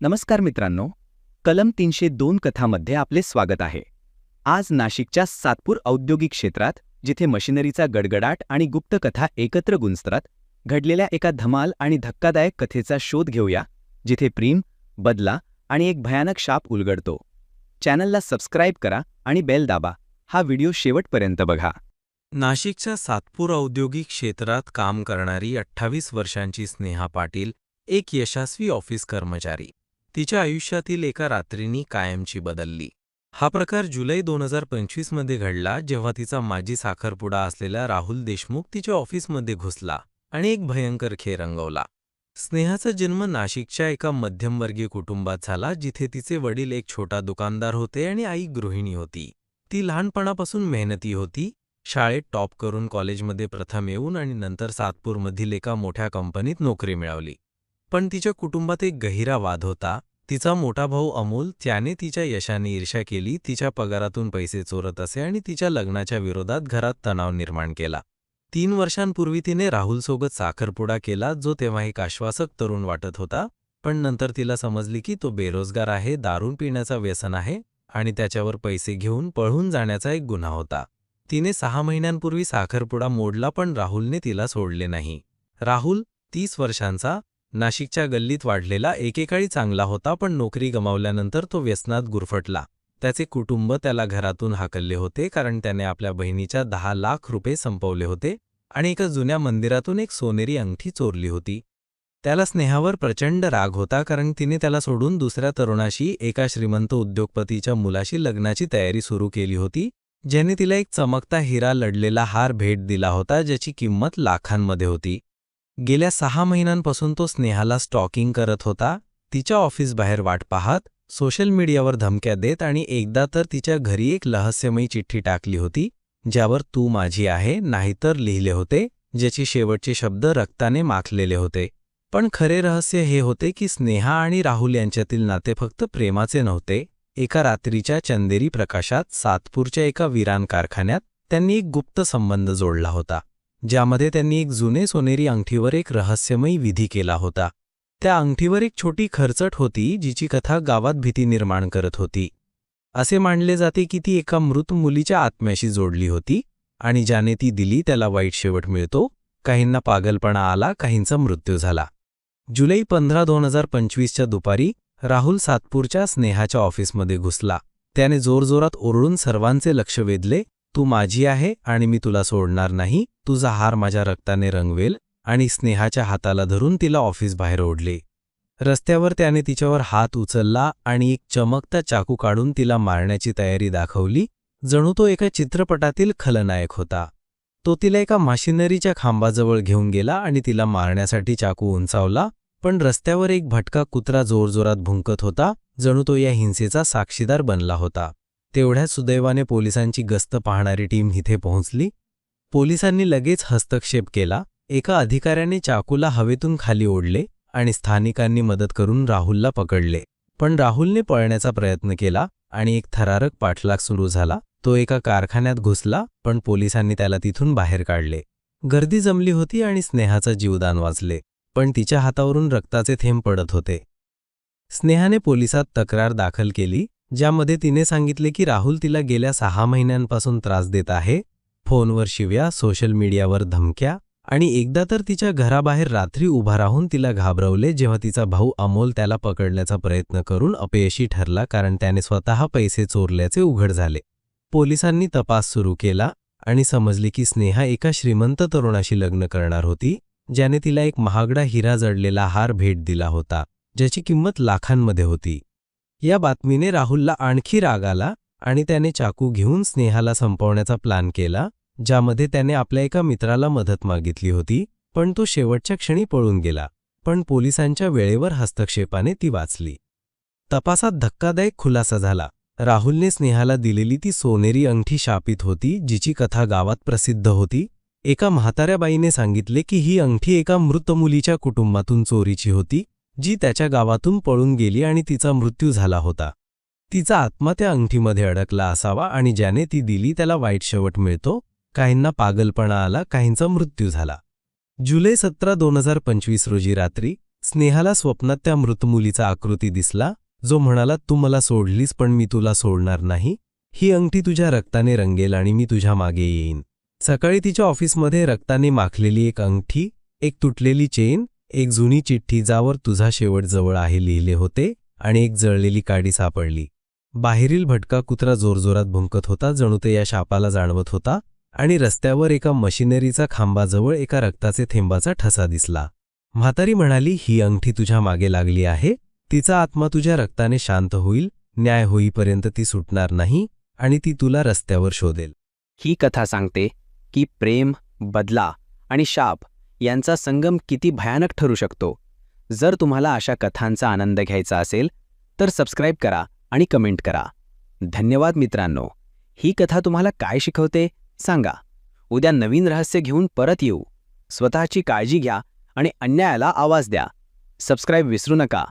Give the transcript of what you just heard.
नमस्कार मित्रांनो कलम तीनशे दोन कथामध्ये आपले स्वागत आहे. आज नाशिकच्या सातपूर औद्योगिक क्षेत्रात जिथे मशिनरीचा गडगडाट आणि गुप्त कथा एकत्र गुंजतात घडलेल्या एका धमाल आणि धक्कादायक कथेचा शोध घेऊया जिथे प्रेम बदला आणि एक भयानक शाप उलगडतो. चॅनलला सबस्क्राईब करा आणि बेल दाबा हा व्हिडिओ शेवटपर्यंत बघा. नाशिकच्या सातपूर औद्योगिक क्षेत्रात काम करणारी अठ्ठावीस वर्षांची स्नेहा पाटील एक यशस्वी ऑफिस कर्मचारी. तिच्या आयुष्यातील एका रात्रीनी कायमची बदलली. हा प्रकार जुलै दोन हजार पंचवीसमध्ये घडला जेव्हा तिचा माजी साखरपुडा असलेला राहुल देशमुख तिच्या ऑफिसमध्ये घुसला आणि एक भयंकर खेळ रंगवला. स्नेहाचा जन्म नाशिकच्या एका मध्यमवर्गीय कुटुंबात झाला जिथे तिचे वडील एक छोटा दुकानदार होते आणि आई गृहिणी होती. ती लहानपणापासून मेहनती होती. शाळेत टॉप करून कॉलेजमध्ये प्रथम येऊन आणि नंतर सातपूरमधील एका मोठ्या कंपनीत नोकरी मिळवली. पण तिच्या कुटुंबात एक गहिरा वाद होता. तिचा मोठा भाऊ अमोल त्याने तिच्या यशाने ईर्ष्या केली तिच्या पगारातून पैसे चोरत असे आणि तिच्या लग्नाच्या विरोधात घरात तणाव निर्माण केला. तीन वर्षांपूर्वी तिने राहुलसोबत साखरपुडा केला जो तेव्हा एक आश्वासक तरुण वाटत होता. पण नंतर तिला समजली की तो बेरोजगार आहे दारून पिण्याचा व्यसन आहे आणि त्याच्यावर पैसे घेऊन पळून जाण्याचा एक गुन्हा होता. तिने सहा महिन्यांपूर्वी साखरपुडा मोडला पण राहुलने तिला सोडले नाही. राहुल तीस वर्षांचा नाशिकच्या गल्लीत वाढलेला एकेकाळी चांगला होता पण नोकरी गमावल्यानंतर तो व्यसनात गुरफटला. त्याचे कुटुंब त्याला घरातून हाकलले होते कारण त्याने आपल्या बहिणीच्या दहा लाख रुपये संपवले होते आणि एका जुन्या मंदिरातून एक सोनेरी अंगठी चोरली होती. त्याला स्नेहावर प्रचंड राग होता कारण तिने त्याला सोडून दुसऱ्या तरुणाशी एका श्रीमंत उद्योगपतीच्या मुलाशी लग्नाची तयारी सुरू केली होती ज्याने तिला एक चमकता हिरा लढलेला हार भेट दिला होता ज्याची किंमत लाखांमध्ये होती. गेल्या सहा महिन्यांपासून तो स्नेहाला स्टॉकिंग करत होता तिच्या ऑफिसबाहेर वाट पाहत सोशल मीडियावर धमक्या देत आणि एकदा तर तिच्या घरी एक रहस्यमयी चिठ्ठी टाकली होती ज्यावर तू माझी आहे नाहीतर लिहिले होते ज्याचे शेवटचे शब्द रक्ताने माखलेले होते. पण खरे रहस्य हे होते की स्नेहा आणि राहुल यांच्यातील नाते फक्त प्रेमाचे नव्हते. एका रात्रीच्या चंदेरी प्रकाशात सातपूरच्या एका विरान कारखान्यात त्यांनी एक गुप्त संबंध जोडला होता. ज्यामध्ये त्यांनी एक जुने सोनेरी अंगठीवर एक रहस्यमयी विधी केला होता. त्या अंगठीवर एक छोटी खरचट होती जिची कथा गावात भीती निर्माण करत होती. असे मानले जाते की ती एका मृत मुलीच्या आत्म्याशी जोडली होती आणि ज्याने ती दिली त्याला वाईट शेवट मिळतो काहींना पागलपणा आला काहींचा मृत्यू झाला. जुलै पंधरा दोन हजार पंचवीसच्या दुपारी राहुल सातपूरच्या स्नेहाच्या ऑफिसमध्ये घुसला. त्याने जोरजोरात ओरडून सर्वांचे लक्ष वेधले तू माझी आहे आणि मी तुला सोडणार नाही तुझा हार माझ्या रक्ताने रंगवेल आणि स्नेहाच्या हाताला धरून तिला ऑफिस बाहेर ओढले. रस्त्यावर त्याने तिच्यावर हात उचलला आणि एक चमकता चाकू काढून तिला मारण्याची तयारी दाखवली जणू तो एका चित्रपटातील खलनायक होता. तो तिला एका माशिनरीच्या खांबाजवळ घेऊन गेला आणि तिला मारण्यासाठी चाकू उंचावला पण रस्त्यावर एक भटका कुत्रा जोरजोरात भुंकत होता जणू तो या हिंसेचा साक्षीदार बनला होता. तेवढ्या सुदैवाने पोलिसांची गस्त पाहणारी टीम इथे पोहोचली. पोलिसांनी लगेच हस्तक्षेप केला. एका अधिकाऱ्याने चाकूला हवेतून खाली ओढले आणि स्थानिकांनी मदत करून राहुलला पकडले. पण राहुलने पळण्याचा प्रयत्न केला आणि एक थरारक पाठलाग सुरू झाला. तो एका कारखान्यात घुसला पण पोलिसांनी त्याला तिथून बाहेर काढले. गर्दी जमली होती आणि स्नेहाचा जीवदान वाचले पण तिच्या हातावरून रक्ताचे थेंब पडत होते. स्नेहाने पोलिसात तक्रार दाखल केली ज्यामध्ये तिने सांगितले की राहुल तिला गेल्या सहा महिन्यांपासून त्रास देत आहे फोनवर शिव्या सोशल मीडियावर धमक्या आणि एकदा तर तिच्या घराबाहेर रात्री उभा राहून तिला घाबरवले जेव्हा तिचा भाऊ अमोल त्याला पकडण्याचा प्रयत्न करून अपयशी ठरला कारण त्याने स्वतः पैसे चोरल्याचे उघड झाले. पोलिसांनी तपास सुरू केला आणि समजले की स्नेहा एका श्रीमंत तरुणाशी लग्न करणार होती ज्याने तिला एक महागडा हिरा जडलेला हार भेट दिला होता ज्याची किंमत लाखांमध्ये होती. या बातमीने राहुलला आणखी राग आला आणि त्याने चाकू घेऊन स्नेहाला संपवण्याचा प्लान केला ज्यामध्ये त्याने आपल्या एका मित्राला मदत मागितली होती पण तो शेवटच्या क्षणी पळून गेला पण पोलिसांच्या वेळेवर हस्तक्षेपाने ती वाचली. तपासात धक्कादायक खुलासा झाला. राहुलने स्नेहाला दिलेली ती सोनेरी अंगठी शापित होती जिची कथा गावात प्रसिद्ध होती. एका म्हाताऱ्या बाईने सांगितले की ही अंगठी एका मृत मुलीच्या कुटुंबातून चोरीची होती जी त्याच्या गावातून पळून गेली आणि तिचा मृत्यू झाला होता. तिचा आत्मा त्या अंगठीमध्ये अडकला असावा आणि ज्याने ती दिली त्याला वाईट शेवट मिळतो काहींना पागलपणा आला काहींचा मृत्यू झाला. जुलै सतरा दोन हजार पंचवीस रोजी रात्री स्नेहाला स्वप्नात त्या मृत मुलीचा आकृती दिसला जो म्हणाला तू मला सोडलीस पण मी तुला सोडणार नाही. ही अंगठी तुझ्या रक्ताने रंगेल आणि मी तुझ्या मागे येईन. सकाळी तिच्या ऑफिसमध्ये रक्ताने माखलेली एक अंगठी एक तुटलेली चेन एक जुनी चिठ्ठी ज्यावर तुझा शेवट जवळ आहे लिहिले होते आणि एक जळलेली काडी सापडली. बाहेरील भटका कुत्रा जोरजोरात भुंकत होता जणू ते या शापाला जाणवत होता आणि रस्त्यावर एका मशिनरीचा खांबाजवळ एका रक्ताचे थेंबाचा ठसा दिसला. म्हातारी म्हणाली ही अंगठी तुझ्या मागे लागली आहे तिचा आत्मा तुझ्या रक्ताने शांत होईल न्याय होईपर्यंत ती सुटणार नाही आणि ती तुला रस्त्यावर शोधेल. ही कथा सांगते की प्रेम बदला आणि शाप यांचा संगम किती भयानक ठरू शकतो? जर तुम्हाला अशा कथांचा आनंद घ्यायचा असेल तर सबस्क्राईब करा आणि कमेंट करा. धन्यवाद मित्रांनो. ही कथा तुम्हाला काय शिकवते? सांगा. उद्या नवीन रहस्य घेऊन परत येऊ. स्वतःची काळजी घ्या आणि अन्यायाला आवाज द्या. सबस्क्राईब विसरू नका.